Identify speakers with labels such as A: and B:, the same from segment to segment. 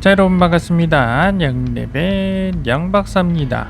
A: 자 여러분 반갑습니다. 양랩의 양박사입니다.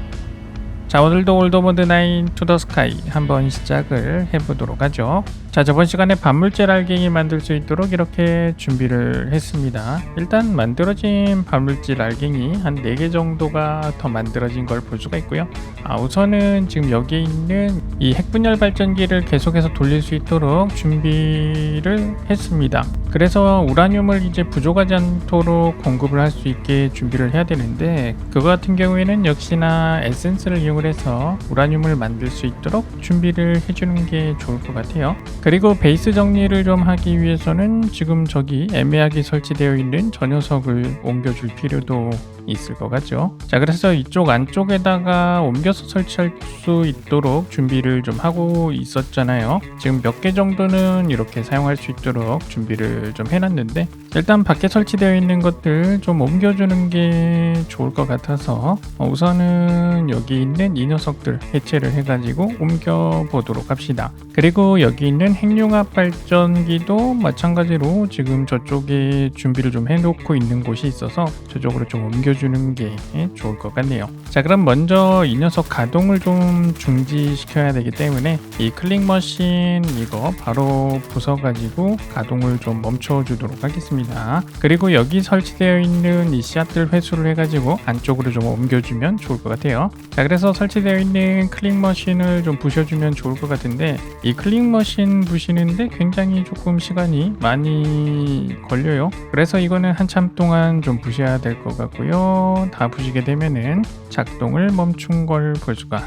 A: 자 오늘도 올드모드 9 투더 스카이 한번 시작을 해보도록 하죠 자 저번 시간에 반물질 알갱이 만들 수 있도록 이렇게 준비를 했습니다. 일단 만들어진 반물질 알갱이 한 4개 정도가 더 만들어진 걸 볼 수가 있고요. 아 우선은 지금 여기에 있는 이 핵분열 발전기를 계속해서 돌릴 수 있도록 준비를 했습니다. 그래서 우라늄을 이제 부족하지 않도록 공급을 할 수 있게 준비를 해야 되는데 그거 같은 경우에는 역시나 에센스를 이용을 해서 우라늄을 만들 수 있도록 준비를 해주는 게 좋을 것 같아요 그리고 베이스 정리를 좀 하기 위해서는 지금 저기 애매하게 설치되어 있는 저 녀석을 옮겨줄 필요도 있을 것 같죠? 자 그래서 이쪽 안쪽에다가 옮겨서 설치할 수 있도록 준비를 좀 하고 있었잖아요. 지금 몇 개 정도는 이렇게 사용할 수 있도록 준비를 좀 해놨는데 일단 밖에 설치되어 있는 것들 좀 옮겨주는 게 좋을 것 같아서 어, 우선은 여기 있는 이 녀석들 해체를 해가지고 옮겨 보도록 합시다. 그리고 여기 있는 핵융합 발전기도 마찬가지로 지금 저쪽에 준비를 좀 해놓고 있는 곳이 있어서 저쪽으로 좀 옮겨 주는 게 좋을 것 같네요. 자 그럼 먼저 이 녀석 가동을 좀 중지시켜야 되기 때문에 이 클릭 머신 이거 바로 부숴가지고 가동을 좀 멈춰주도록 하겠습니다. 그리고 여기 설치되어 있는 이 씨앗들 회수를 해가지고 안쪽으로 좀 옮겨주면 좋을 것 같아요. 자 그래서 설치되어 있는 클릭 머신을 좀 부셔주면 좋을 것 같은데 이 클릭 머신 부시는데 굉장히 조금 시간이 많이 걸려요. 그래서 이거는 한참 동안 좀 부셔야 될 것 같고요 다 부시게 되면은 작동을 멈춘 걸 볼 수가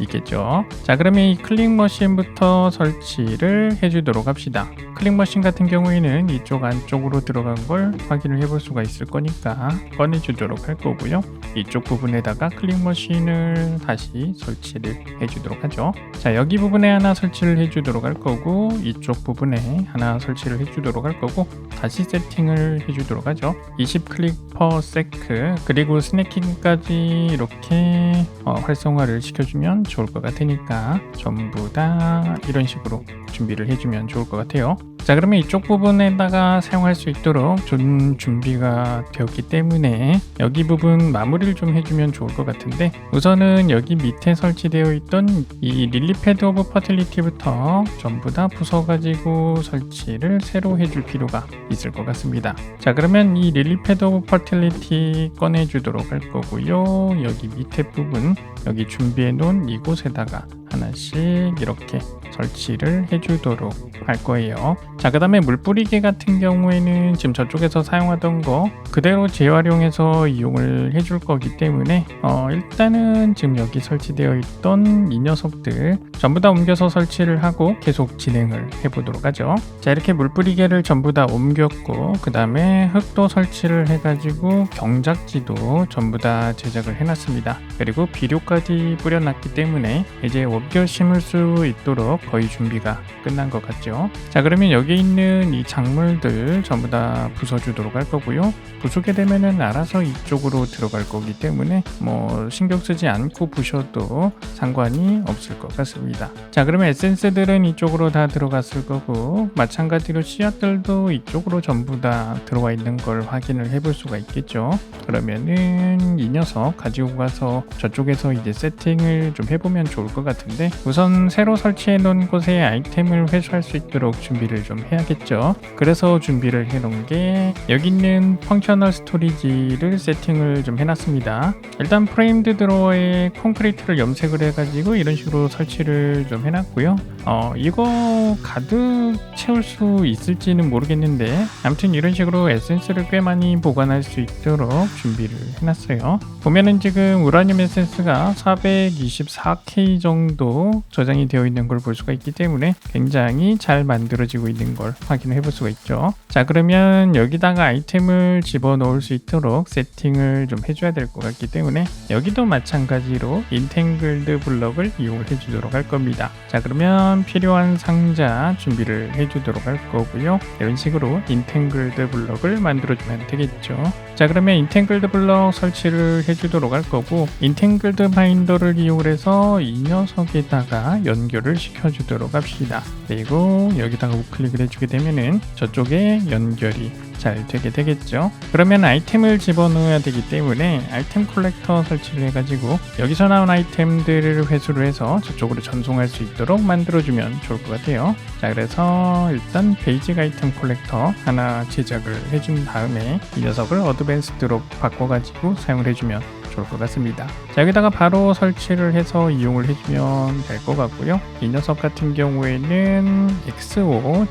A: 있겠죠. 자, 그러면 이 클릭 머신부터 설치를 해주도록 합시다. 클릭 머신 같은 경우에는 이쪽 안쪽으로 들어간 걸 확인을 해볼 수가 있을 거니까 꺼내주도록 할 거고요. 이쪽 부분에다가 클릭 머신을 다시 설치를 해주도록 하죠. 자, 여기 부분에 하나 설치를 해주도록 할 거고 이쪽 부분에 하나 설치를 해주도록 할 거고 다시 세팅을 해주도록 하죠. 20 클릭 퍼 세크 그리고 스네킹까지 이렇게 어, 활성화를 시켜주면 좋을 것 같으니까 전부 다 이런 식으로 준비를 해주면 좋을 것 같아요. 자 그러면 이쪽 부분에다가 사용할 수 있도록 좀 준비가 되었기 때문에 여기 부분 마무리를 좀 해주면 좋을 것 같은데 우선은 여기 밑에 설치되어 있던 이 릴리 패드 오브 퍼틸리티부터 전부 다 부숴가지고 설치를 새로 해줄 필요가 있을 것 같습니다. 자 그러면 이 릴리 패드 오브 퍼틸리티 꺼내주도록 할 거고요. 여기 밑에 부분 여기 준비해 놓은 이곳에다가 하나씩 이렇게 설치를 해주도록 할 거예요. 자, 그 다음에 물 뿌리개 같은 경우에는 지금 저쪽에서 사용하던 거 그대로 재활용해서 이용을 해줄 거기 때문에 어, 일단은 지금 여기 설치되어 있던 이 녀석들 전부 다 옮겨서 설치를 하고 계속 진행을 해보도록 하죠. 자, 이렇게 물 뿌리개를 전부 다 옮겼고 그 다음에 흙도 설치를 해가지고 경작지도 전부 다 제작을 해놨습니다. 그리고 비료까지 뿌려놨기 때문에 이제 옮겨 심을 수 있도록 거의 준비가 끝난 것 같죠. 자 그러면 여기 있는 이 작물들 전부 다 부숴주도록 할 거고요. 부수게 되면은 알아서 이쪽으로 들어갈 거기 때문에 뭐 신경 쓰지 않고 부셔도 상관이 없을 것 같습니다. 자 그러면 에센스들은 이쪽으로 다 들어갔을 거고 마찬가지로 씨앗들도 이쪽으로 전부 다 들어와 있는 걸 확인을 해볼 수가 있겠죠. 그러면은 이 녀석 가지고 가서 저쪽에서 이제 세팅을 좀 해보면 좋을 것 같은데 우선 새로 설치해 놓은 곳에 아이템을 회수할 수 있도록 준비를 좀 해야겠죠. 그래서 준비를 해 놓은 게 여기 있는 펑셔널 스토리지를 세팅을 좀 해놨습니다. 일단 프레임드 드로어에 콘크리트를 염색을 해가지고 이런 식으로 설치를 좀 해놨고요. 어 이거 가득 채울 수 있을지는 모르겠는데 아무튼 이런 식으로 에센스를 꽤 많이 보관할 수 있도록 준비를 해놨어요. 보면은 지금 우라늄 에센스가 424K 정도 저장이 되어 있는 걸 볼 수가 있기 때문에 굉장히 잘 만들어지고 있는 걸 확인해 볼 수가 있죠. 자 그러면 여기다가 아이템을 집어 넣을 수 있도록 세팅을 좀 해줘야 될 것 같기 때문에 여기도 마찬가지로 인탱글드 블럭을 이용을 해주도록 할 겁니다. 자 그러면 필요한 상자 준비를 해주도록 할 거고요. 이런 식으로 인탱글드 블럭을 만들어주면 되겠죠. 자 그러면 인탱글드 블럭 설치를 해주도록 할 거고 인탱글드 바인더를 이용해서 이 녀석에다가 연결을 시켜주도록 합시다. 그리고 여기다가 우클릭을 해주게 되면은 저쪽에 연결이 잘 되게 되겠죠. 그러면 아이템을 집어넣어야 되기 때문에 아이템 콜렉터 설치를 해가지고 여기서 나온 아이템들을 회수를 해서 저쪽으로 전송할 수 있도록 만들어주면 좋을 것 같아요. 자 그래서 일단 베이직 아이템 콜렉터 하나 제작을 해준 다음에 이 녀석을 어드밴스드로 바꿔가지고 사용을 해주면 좋을 것 같습니다. 자 여기다가 바로 설치를 해서 이용을 해주면 될 것 같고요. 이 녀석 같은 경우에는 XO,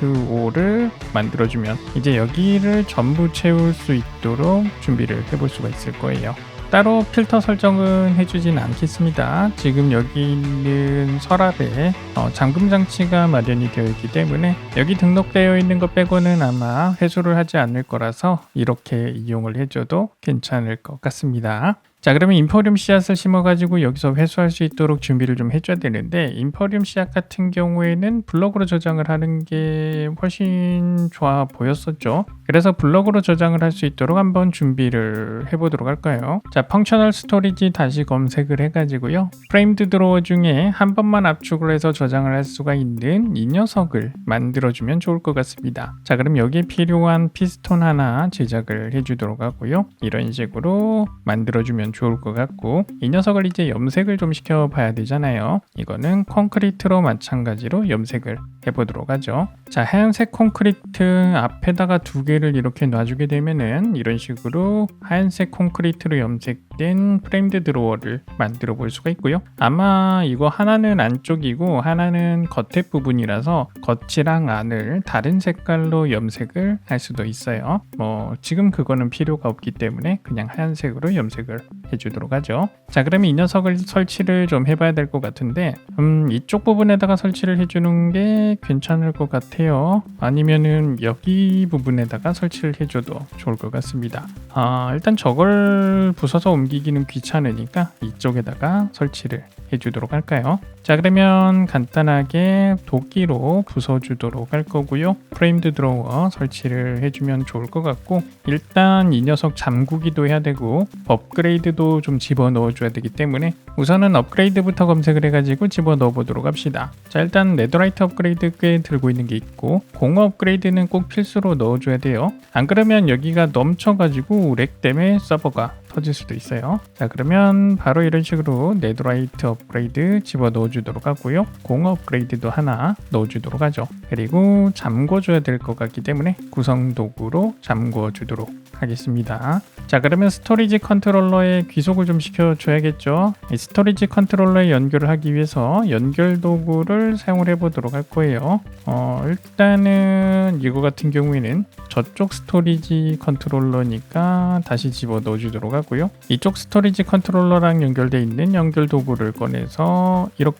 A: ZO를 만들어주면 이제 여기를 전부 채울 수 있도록 준비를 해볼 수가 있을 거예요. 따로 필터 설정은 해주진 않겠습니다. 지금 여기 있는 서랍에 어, 잠금 장치가 마련이 되어 있기 때문에 여기 등록되어 있는 것 빼고는 아마 회수를 하지 않을 거라서 이렇게 이용을 해줘도 괜찮을 것 같습니다. 자 그러면 인퍼리움 씨앗을 심어가지고 여기서 회수할 수 있도록 준비를 좀 해줘야 되는데 인퍼리움 씨앗 같은 경우에는 블럭으로 저장을 하는 게 훨씬 좋아 보였었죠. 그래서 블럭으로 저장을 할 수 있도록 한번 준비를 해보도록 할까요. 자 펑셔널 스토리지 다시 검색을 해가지고요. 프레임드 드로어 중에 한 번만 압축을 해서 저장을 할 수가 있는 이 녀석을 만들어주면 좋을 것 같습니다. 자 그럼 여기에 필요한 피스톤 하나 제작을 해주도록 하고요. 이런 식으로 만들어주면 좋을 것 같고 이 녀석을 이제 염색을 좀 시켜봐야 되잖아요. 이거는 콘크리트로 마찬가지로 염색을 해보도록 하죠. 자 하얀색 콘크리트 앞에다가 두 개를 이렇게 놔주게 되면은 이런 식으로 하얀색 콘크리트로 염색 된 프레임드 드로어를 만들어 볼 수가 있고요. 아마 이거 하나는 안쪽이고 하나는 겉에 부분이라서 겉이랑 안을 다른 색깔로 염색을 할 수도 있어요. 뭐 지금 그거는 필요가 없기 때문에 그냥 하얀색으로 염색을 해주도록 하죠. 자 그러면 이 녀석을 설치를 좀 해봐야 될 것 같은데 음 이쪽 부분에다가 설치를 해주는 게 괜찮을 것 같아요. 아니면은 여기 부분에다가 설치를 해줘도 좋을 것 같습니다. 아 일단 저걸 부숴서 옮기기는 귀찮으니까 이쪽에다가 설치를 해주도록 할까요 자 그러면 간단하게 도끼로 부숴주도록 할 거고요. 프레임드 드로워 설치를 해주면 좋을 것 같고 일단 이 녀석 잠그기도 해야 되고 업그레이드도 좀 집어넣어 줘야 되기 때문에 우선은 업그레이드부터 검색을 해가지고 집어넣어 보도록 합시다. 자 일단 네더라이트 업그레이드 꽤 들고 있는 게 있고 공허 업그레이드는 꼭 필수로 넣어줘야 돼요. 안 그러면 여기가 넘쳐가지고 렉 때문에 서버가 터질 수도 있어요. 자 그러면 바로 이런 식으로 네드라이트 업그레이드 집어 넣어 주도록 하고요. 공 업 그레이드도 하나 넣어주도록 하죠. 그리고 잠궈줘야 될 것 같기 때문에 구성 도구로 잠궈주도록 하겠습니다. 자 그러면 스토리지 컨트롤러에 귀속을 좀 시켜줘야겠죠. 이 스토리지 컨트롤러에 연결을 하기 위해서 연결 도구를 사용을 해보도록 할 거예요. 어, 일단은 이거 같은 경우에는 저쪽 스토리지 컨트롤러니까 다시 집어 넣어주도록 하고요. 이쪽 스토리지 컨트롤러랑 연결되어 있는 연결 도구를 꺼내서 이렇게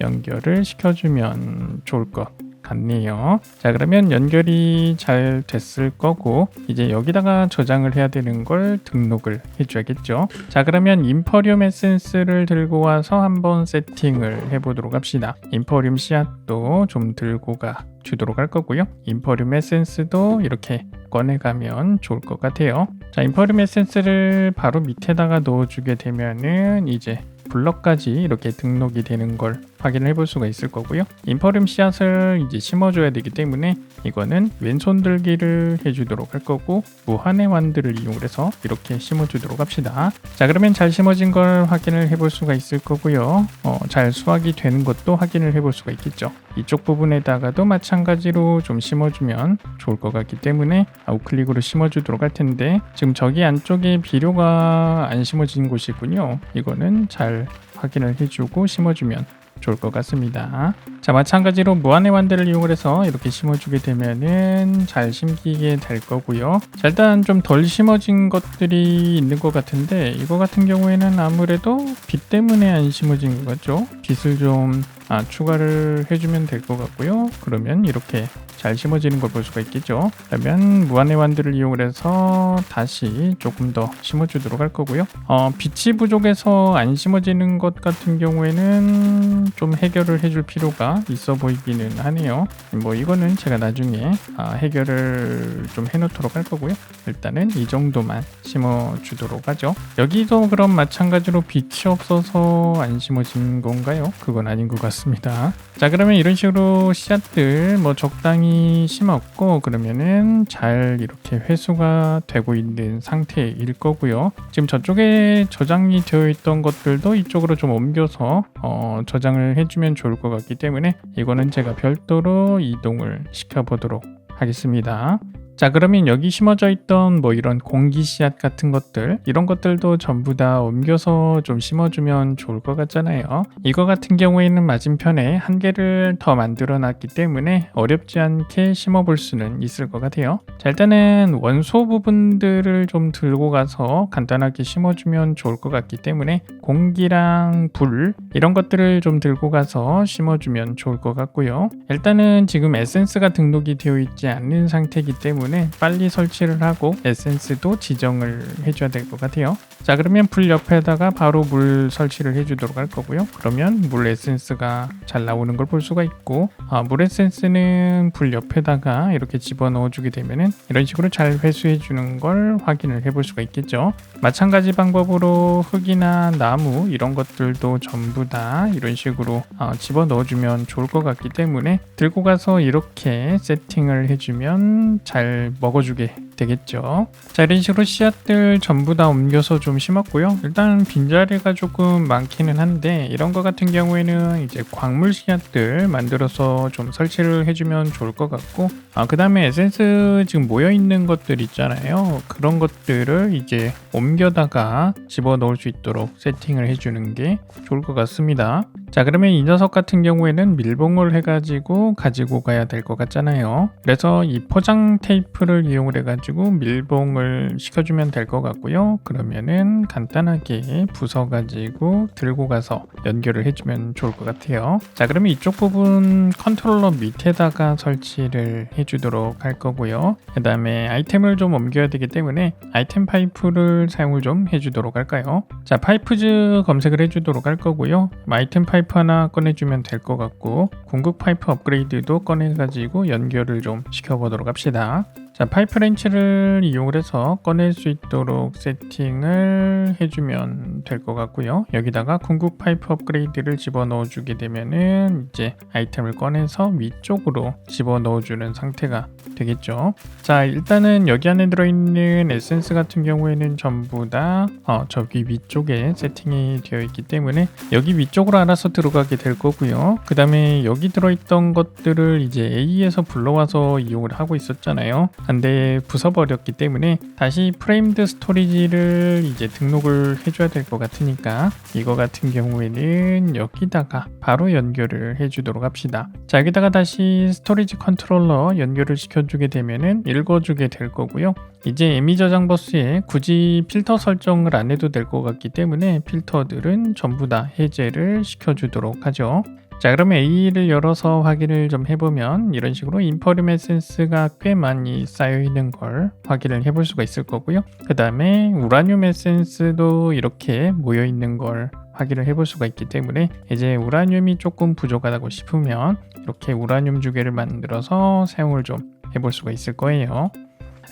A: 연결을 시켜주면 좋을 것 같네요. 자 그러면 연결이 잘 됐을 거고 이제 여기다가 저장을 해야 되는 걸 등록을 해줘야겠죠. 자 그러면 인퍼리움 에센스를 들고 와서 한번 세팅을 해보도록 합시다. 인퍼리움 씨앗도 좀 들고 가 주도록 할 거고요. 인퍼리움 에센스도 이렇게 꺼내가면 좋을 것 같아요. 자 인퍼리움 에센스를 바로 밑에다가 넣어주게 되면은 이제 블럭까지 이렇게 등록이 되는 걸 확인을 해볼 수가 있을 거고요. 인퍼륨 씨앗을 이제 심어줘야 되기 때문에 이거는 왼손 들기를 해주도록 할 거고 무한의 완들을 이용해서 이렇게 심어주도록 합시다. 자 그러면 잘 심어진 걸 확인을 해볼 수가 있을 거고요. 어, 잘 수확이 되는 것도 확인을 해볼 수가 있겠죠. 이쪽 부분에다가도 마찬가지로 좀 심어주면 좋을 것 같기 때문에 우클릭으로 심어주도록 할 텐데 지금 저기 안쪽에 비료가 안 심어진 곳이 있군요. 이거는 잘 확인을 해주고 심어주면 좋을 것 같습니다. 자 마찬가지로 무한의 완대를 이용해서 이렇게 심어주게 되면은 잘 심기게 될 거고요. 자 일단 좀 덜 심어진 것들이 있는 것 같은데 이거 같은 경우에는 아무래도 빛 때문에 안 심어진 것 같죠? 빛을 좀 아, 추가를 해주면 될 것 같고요. 그러면 이렇게 잘 심어지는 걸 볼 수가 있겠죠. 그러면 무한의 완들을 이용해서 다시 조금 더 심어주도록 할 거고요. 어, 빛이 부족해서 안 심어지는 것 같은 경우에는 좀 해결을 해줄 필요가 있어 보이기는 하네요. 뭐 이거는 제가 나중에 아, 해결을 좀 해놓도록 할 거고요. 일단은 이 정도만 심어주도록 하죠. 여기도 그럼 마찬가지로 빛이 없어서 안 심어진 건가요? 그건 아닌 것 같습니다. 자 그러면 이런 식으로 씨앗들 뭐 적당히 많이 심었고 그러면은 잘 이렇게 회수가 되고 있는 상태일 거고요. 지금 저쪽에 저장이 되어 있던 것들도 이쪽으로 좀 옮겨서 어, 저장을 해주면 좋을 것 같기 때문에 이거는 제가 별도로 이동을 시켜보도록 하겠습니다. 자 그러면 여기 심어져 있던 뭐 이런 공기 씨앗 같은 것들 이런 것들도 전부 다 옮겨서 좀 심어주면 좋을 것 같잖아요. 이거 같은 경우에는 맞은편에 한 개를 더 만들어 놨기 때문에 어렵지 않게 심어 볼 수는 있을 것 같아요. 자 일단은 원소 부분들을 좀 들고 가서 간단하게 심어주면 좋을 것 같기 때문에 공기랑 불 이런 것들을 좀 들고 가서 심어주면 좋을 것 같고요. 일단은 지금 에센스가 등록이 되어 있지 않는 상태이기 때문에 빨리 설치를 하고 에센스도 지정을 해줘야 될 것 같아요. 자 그러면 불 옆에다가 바로 물 설치를 해주도록 할 거고요. 그러면 물 에센스가 잘 나오는 걸 볼 수가 있고 아, 물 에센스는 불 옆에다가 이렇게 집어넣어 주게 되면은 이런 식으로 잘 회수해 주는 걸 확인을 해볼 수가 있겠죠. 마찬가지 방법으로 흙이나 나무 이런 것들도 전부 다 이런 식으로 어, 집어넣어 주면 좋을 것 같기 때문에 들고 가서 이렇게 세팅을 해주면 잘 먹어주게 되겠죠. 자 이런 식으로 씨앗들 전부 다 옮겨서 좀 심었고요. 일단 빈자리가 조금 많기는 한데 이런 거 같은 경우에는 이제 광물 씨앗들 만들어서 좀 설치를 해주면 좋을 것 같고 아 그 다음에 에센스 지금 모여 있는 것들 있잖아요. 그런 것들을 이제 옮겨다가 집어 넣을 수 있도록 세팅을 해주는 게 좋을 것 같습니다. 자 그러면 이 녀석 같은 경우에는 밀봉을 해가지고 가지고 가야 될 것 같잖아요. 그래서 이 포장 테이프를 이용을 해가지고 밀봉을 시켜주면 될 것 같고요. 그러면은 간단하게 부숴가지고 들고 가서 연결을 해주면 좋을 것 같아요. 자 그러면 이쪽 부분 컨트롤러 밑에다가 설치를 해주도록 할 거고요. 그 다음에 아이템을 좀 옮겨야 되기 때문에 아이템 파이프를 사용을 좀 해주도록 할까요? 자 파이프즈 검색을 해주도록 할 거고요. 아이템 파이프 하나 꺼내주면 될 것 같고 궁극 파이프 업그레이드도 꺼내가지고 연결을 좀 시켜보도록 합시다. 자 파이프렌치를 이용을 해서 꺼낼 수 있도록 세팅을 해주면 될 것 같고요. 여기다가 궁극 파이프 업그레이드를 집어넣어 주게 되면은 이제 아이템을 꺼내서 위쪽으로 집어넣어 주는 상태가 되겠죠. 자 일단은 여기 안에 들어있는 에센스 같은 경우에는 전부 다 어, 저기 위쪽에 세팅이 되어 있기 때문에 여기 위쪽으로 알아서 들어가게 될 거고요. 그 다음에 여기 들어있던 것들을 이제 A에서 불러와서 이용을 하고 있었잖아요 근데 부숴버렸기 때문에 다시 프레임드 스토리지를 이제 등록을 해줘야 될 것 같으니까 이거 같은 경우에는 여기다가 바로 연결을 해주도록 합시다. 자 여기다가 다시 스토리지 컨트롤러 연결을 시켜주게 되면은 읽어주게 될 거고요. 이제 에미 저장 버스에 굳이 필터 설정을 안 해도 될 것 같기 때문에 필터들은 전부 다 해제를 시켜주도록 하죠. 자 그러면 A를 열어서 확인을 좀 해보면 이런 식으로 인퍼림 에센스가 꽤 많이 쌓여 있는 걸 확인을 해볼 수가 있을 거고요 그 다음에 우라늄 에센스도 이렇게 모여 있는 걸 확인을 해볼 수가 있기 때문에 이제 우라늄이 조금 부족하다고 싶으면 이렇게 우라늄 주개를 만들어서 사용을 좀 해볼 수가 있을 거예요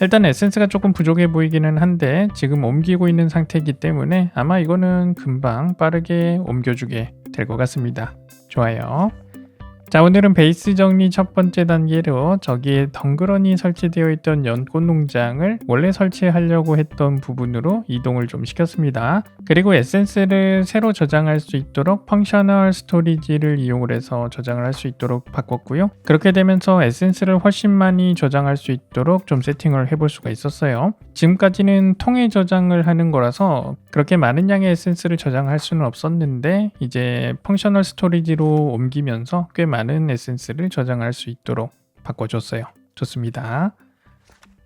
A: 일단 에센스가 조금 부족해 보이기는 한데 지금 옮기고 있는 상태이기 때문에 아마 이거는 금방 빠르게 옮겨주게 될 것 같습니다. 좋아요. 자 오늘은 베이스 정리 첫 번째 단계로 저기에 덩그러니 설치되어 있던 연꽃 농장을 원래 설치하려고 했던 부분으로 이동을 좀 시켰습니다. 그리고 에센스를 새로 저장할 수 있도록 펑셔널 스토리지를 이용을 해서 저장을 할 수 있도록 바꿨고요. 그렇게 되면서 에센스를 훨씬 많이 저장할 수 있도록 좀 세팅을 해볼 수가 있었어요. 지금까지는 통에 저장을 하는 거라서 그렇게 많은 양의 에센스를 저장할 수는 없었는데 이제 펑셔널 스토리지로 옮기면서 꽤 많은 에센스를 저장할 수 있도록 바꿔줬어요. 좋습니다.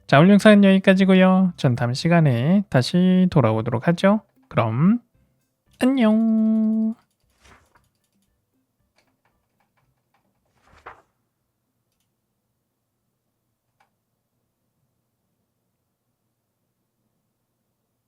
A: 자, 오늘 영상은 여기까지고요. 전 다음 시간에 다시 돌아오도록 하죠. 그럼 안녕.